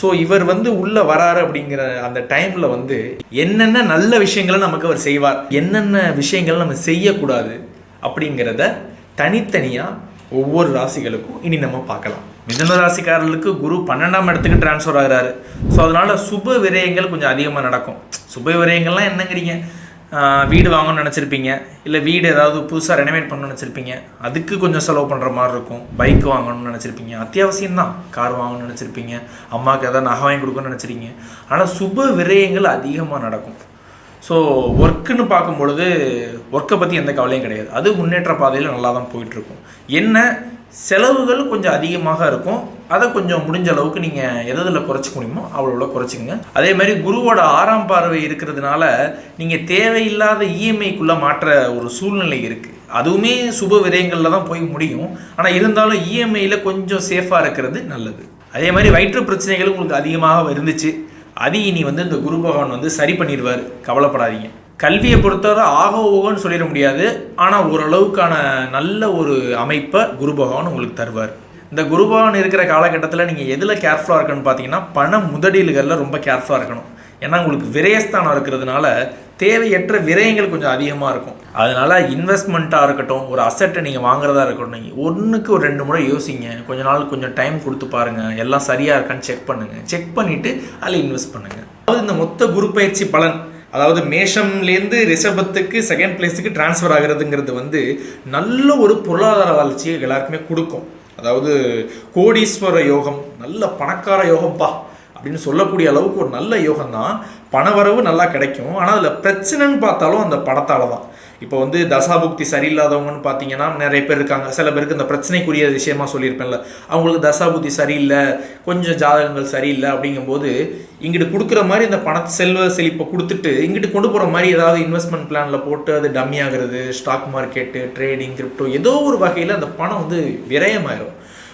So இவர் வந்து உள்ளே வராரு அப்படிங்கிற அந்த டைமில் வந்து என்னென்ன நல்ல விஷயங்களை நமக்கு அவர் செய்வார் என்னென்ன விஷயங்களை நம்ம செய்யக்கூடாது அப்படிங்கிறத தனித்தனியாக ஒவ்வொரு ராசிகளுக்கும் இனி நம்ம பார்க்கலாம். மிதன ராசிக்காரர்களுக்கு குரு பன்னெண்டாம் இடத்துக்கு டிரான்ஸ்ஃபர் ஆகிறாரு. ஸோ அதனால் சுப விரயங்கள் கொஞ்சம் அதிகமாக நடக்கும். சுப விரயங்கள்லாம் என்னங்கிறீங்க? வீடு வாங்கணும்னு நினச்சிருப்பீங்க. இல்லை வீடு ஏதாவது புதுசாக ரெனோவேட் பண்ணணும்னு நினச்சிருப்பீங்க. அதுக்கு கொஞ்சம் செலவு பண்ணுற மாதிரி இருக்கும். பைக் வாங்கணும்னு நினச்சிருப்பீங்க. அத்தியாவசியம் தான். கார் வாங்கணும்னு நினச்சிருப்பீங்க. அம்மாவுக்கு ஏதாவது நகை வாங்கி கொடுக்கணும்னு நினச்சிருக்கீங்க. ஆனால் சுப விரயங்கள் அதிகமாக நடக்கும். ஸோ ஒர்க்குன்னு பார்க்கும் பொழுது ஒர்க்கை பற்றி எந்த கவலையும் கிடையாது. அது முன்னேற்ற பாதையில் நல்லா தான் போயிட்டுருக்கும் என்ன? செலவுகள் கொஞ்சம் அதிகமாக இருக்கும். அதை கொஞ்சம் முடிஞ்ச அளவுக்கு நீங்கள் எதில் குறைச்சிக்க முடியுமோ அவ்வளோ குறைச்சிக்கங்க. அதே மாதிரி குருவோட ஆறாம் பார்வை இருக்கிறதுனால நீங்கள் தேவையில்லாத இஎம்ஐக்குள்ளே மாற்ற ஒரு சூழ்நிலை இருக்குது அதுவுமே சுப விரயங்களில் தான் போய் முடியும். ஆனால் இருந்தாலும் இஎம்ஐயில் கொஞ்சம் சேஃபாக இருக்கிறது நல்லது. அதே மாதிரி வயிற்று பிரச்சனைகள் உங்களுக்கு அதிகமாக இருந்துச்சு. அது இனி வந்து இந்த குரு பகவான் வந்து சரி பண்ணிடுவார். கவலைப்படாதீங்க. கல்வியை பொறுத்தவரை ஆக ஓகோன்னு சொல்லிட முடியாது. ஆனால் ஓரளவுக்கான நல்ல ஒரு அமைப்பை குரு பகவான் உங்களுக்கு தருவார். இந்த குருபவன் இருக்கிற காலகட்டத்தில் நீங்கள் எதில் கேர்ஃபுல்லாக இருக்கணும்னு பார்த்தீங்கன்னா பண முதலீடுகளில் ரொம்ப கேர்ஃபுல்லாக இருக்கணும். ஏன்னா உங்களுக்கு விரயஸ்தானம் இருக்கிறதுனால தேவையற்ற விரயங்கள் கொஞ்சம் அதிகமாக இருக்கும். அதனால் இன்வெஸ்ட்மெண்ட்டாக இருக்கட்டும் ஒரு அசட்டை நீங்கள் வாங்குறதா இருக்கட்டும் நீங்கள் ஒன்றுக்கு ஒரு ரெண்டு முறை யோசிங்க. கொஞ்ச நாள் கொஞ்சம் டைம் கொடுத்து பாருங்கள் எல்லாம் சரியாக இருக்கான்னு செக் பண்ணுங்கள் செக் பண்ணிவிட்டு அதில் இன்வெஸ்ட் பண்ணுங்கள் அதாவது இந்த மொத்த குரு பயிற்சி பலன் அதாவது மேஷம்லேருந்து ரிஷபத்துக்கு செகண்ட் பிளேஸுக்கு டிரான்ஸ்ஃபர் ஆகிறதுங்கிறது வந்து நல்ல ஒரு பொருளாதார வளர்ச்சியை எல்லாருக்குமே கொடுக்கும். அதாவது கோடீஸ்வர யோகம் நல்ல பணக்கார யோகம்ப்பா அப்படின்னு சொல்லக்கூடிய அளவுக்கு ஒரு நல்ல யோகம் தான் பணவரவு நல்லா கிடைக்கும். ஆனால் அதில் பிரச்சனைன்னு பார்த்தாலும் அந்த பணத்தால் தான். இப்போ வந்து தசாபுக்தி சரியில்லாதவங்கன்னு பார்த்தீங்கன்னா நிறைய பேர் இருக்காங்க. சில பேருக்கு இந்த பிரச்சனைக்குரிய விஷயமா சொல்லியிருப்பேன்ல. அவங்களுக்கு தசாபுக்தி சரியில்லை கொஞ்சம் ஜாதகங்கள் சரியில்லை அப்படிங்கும்போது இங்கிட்டு கொடுக்குற மாதிரி இந்த பண செல்வ செழிப்பை கொடுத்துட்டு இங்கிட்டு கொண்டு போகிற மாதிரி ஏதாவது இன்வெஸ்ட்மெண்ட் பிளானில் போட்டு அது டம்மி ஆகிறது ஸ்டாக் மார்க்கெட்டு ட்ரேடிங் கிரிப்டோ ஏதோ ஒரு வகையில் அந்த பணம் வந்து விரயமாயிரும்.